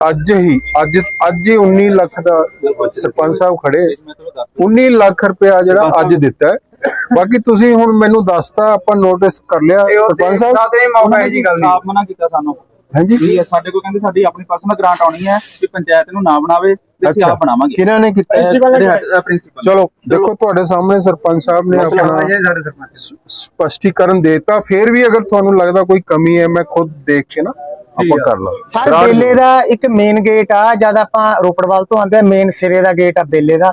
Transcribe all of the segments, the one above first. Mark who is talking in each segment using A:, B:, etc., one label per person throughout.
A: ਅੱਜ ਹੀ ਅੱਜ ਅੱਜ ਹੀ 19 ਲੱਖ ਦਾ ਸਰਪੰਚ ਸਾਹਿਬ ਖੜੇ। 19 ਲੱਖ ਰੁਪਇਆ ਜਿਹੜਾ ਅੱਜ ਦਿੱਤਾ। ਬਾਕੀ ਤੁਸੀਂ ਹੁਣ ਮੈਨੂੰ ਦੱਸਤਾ ਆਪਾਂ ਨੋਟਿਸ ਕਰ ਲਿਆ ਸਰਪੰਚ ਸਾਹਿਬ।
B: ਤੇ ਮੌਕਾ ਹੈ ਜੀ ਗੱਲ
C: ਆਪ ਮਨਾ ਕੀਤਾ ਸਾਨੂੰ।
A: ਹਾਂਜੀ।
C: ਵੀ ਇਹ ਸਾਡੇ ਕੋਲ ਕਹਿੰਦੇ ਸਾਡੀ ਆਪਣੀ ਪਰਸਨਲ ਗ੍ਰਾਂਟ ਆਉਣੀ ਹੈ ਵੀ ਪੰਚਾਇਤ ਨੂੰ ਨਾ ਬਣਾਵੇ ਤੇ ਆਪ ਬਣਾਵਾਂਗੇ।
A: ਕਿਹਨਾਂ ਨੇ ਕੀਤਾ?
C: ਪ੍ਰਿੰਸੀਪਲ
A: ਚਲੋ ਦੇਖੋ ਤੁਹਾਡੇ ਸਾਹਮਣੇ ਸਰਪੰਚ ਸਾਹਿਬ ਨੇ ਆਪਣਾ ਸਪਸ਼ਟੀਕਰਨ ਦੇਤਾ। ਫਿਰ ਵੀ ਅਗਰ ਤੁਹਾਨੂੰ ਲੱਗਦਾ ਕੋਈ ਕਮੀ ਹੈ ਮੈਂ ਖੁਦ ਦੇਖ ਕੇ ਨਾ ਆਪਾਂ ਕਰ ਲਾਂ
D: ਸਰ ਬੇਲੇ ਦਾ ਇੱਕ ਮੇਨ ਗੇਟ ਆ ਜਦ ਆਪਾਂ ਰੋਪੜਵਾਲ ਤੋਂ ਆਉਂਦੇ ਆ ਮੇਨ ਸਿਰੇ ਦਾ ਗੇਟ ਆ ਬੇਲੇ ਦਾ।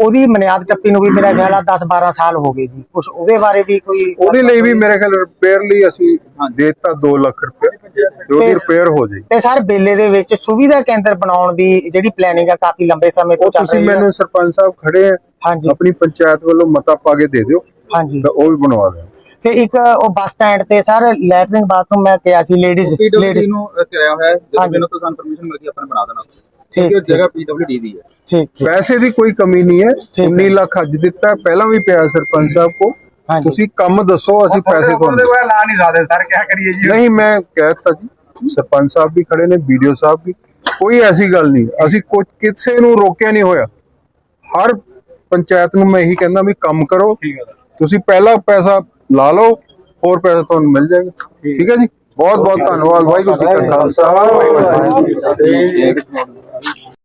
D: ਉਹਦੀ ਬੁਨਿਆਦ ਟੱਪੀ ਨੂੰ ਵੀ ਮੇਰਾ ਖਿਆਲ ਆ 10 12 ਸਾਲ ਹੋ ਗਏ ਜੀ। ਕੁਛ ਉਹਦੇ ਬਾਰੇ ਵੀ ਕੋਈ
A: ਉਹਦੇ ਲਈ ਵੀ ਮੇਰੇ ਖਿਆਲ ਰਿਪੇਅਰ ਲਈ ਅਸੀਂ ਦੇਤਾ 2 ਲੱਖ ਰੁਪਏ। ਤੇ ਉਹਦੀ ਰਿਪੇਅਰ ਹੋ ਜਾਈ
D: ਤੇ ਸਰ ਬੇਲੇ ਦੇ ਵਿੱਚ ਸੁਵਿਧਾ ਕੇਂਦਰ ਬਣਾਉਣ ਦੀ ਜਿਹੜੀ ਪਲੈਨਿੰਗ ਆ ਕਾਫੀ ਲੰਬੇ ਸਮੇਂ ਤੋਂ ਚੱਲ
A: ਤੁਸੀਂ
D: ਰਹੀ ਆ।
A: ਮੈਨੂੰ ਸਰਪੰਚ ਸਾਹਿਬ ਖੜੇ ਆ।
D: ਹਾਂਜੀ।
A: ਆਪਣੀ ਪੰਚਾਇਤ ਵੱਲੋਂ ਮਤਾ ਪਾ ਕੇ ਦੇ ਦਿਓ।
D: ਹਾਂਜੀ।
A: ਤਾਂ ਉਹ ਵੀ ਬਣਵਾ ਦਿਓ।
D: ਤੇ ਇੱਕ ਉਹ ਬੱਸ ਸਟੈਂਡ ਤੇ ਸਰ ਲੈਟਰਿੰਗ ਬਾਥਰੂਮ ਮੈਂ ਕਿਹਾ ਸੀ ਲੇਡੀਜ਼
C: ਨੂੰ ਕਰਿਆ ਹੋਇਆ ਹੈ ਜਦੋਂ। ਮੈਨੂੰ ਤੋਂ ਸਾਨੂੰ ਪਰਮਿਸ਼ਨ ਮਿਲ ਗਈ ਆਪਾਂ ਨੇ ਬਣਾ ਦੇਣਾ।
D: ਠੀਕ,
C: ਉਹ ਜਗ੍ਹਾ ਪੀਡਬਲਯੂਡੀ ਦੀ ਹੈ।
D: ਠੀਕ
A: ਪੈਸੇ ਦੀ ਕੋਈ ਕਮੀ ਨਹੀਂ ਹੈ।
D: ਠੀਕ ਹੈ।
A: 19 ਲੱਖ ਅੱਜ ਦਿੱਤਾ ਹੈ, ਪਹਿਲਾਂ ਵੀ ਪਿਆ ਸਰਪੰਚ ਸਾਹਿਬ ਕੋ ਤੁਸੀਂ ਕੰਮ ਦੱਸੋ ਅਸੀਂ ਪੈਸੇ ਤੁਹਾਨੂੰ
B: ਲਾ ਨਹੀਂ ਸਕਦੇ ਸਰ ਕੀ ਕਰੀਏ ਜੀ?
A: ਨਹੀਂ ਮੈਂ ਕਹਿਤਾ ਜੀ ਸਰਪੰਚ ਸਾਹਿਬ ਵੀ ਖੜੇ ਨੇ ਵੀਡੀਓ ਸਾਹਿਬ ਵੀ। ਕੋਈ ਐਸੀ ਗੱਲ ਨਹੀਂ। ਅਸੀਂ ਕੁਝ ਕਿਸੇ ਨੂੰ ਰੋਕਿਆ ਨਹੀਂ ਹੋਇਆ। ਹਰ ਪੰਚਾਇਤ ਨੂੰ ਮੈਂ ਇਹੀ ਕਹਿੰਦਾ ਵੀ ਕੰਮ ਕਰੋ। ਤੁਸੀਂ ਪਹਿਲਾ ਪੈਸਾ ਲਾ ਲਓ, ਹੋਰ ਪੈਸੇ ਤੁਹਾਨੂੰ ਮਿਲ ਜਾਏਗਾ ਠੀਕ ਹੈ ਜੀ? ਬਹੁਤ ਬਹੁਤ ਧੰਨਵਾਦ। ਵਾਹਿਗੁਰੂ ਜੀ ਕਾ ਖਾਲਸਾ। ਵਾਹਿਗੁਰੂ ਜੀ ਕੀ ਫਤਿਹ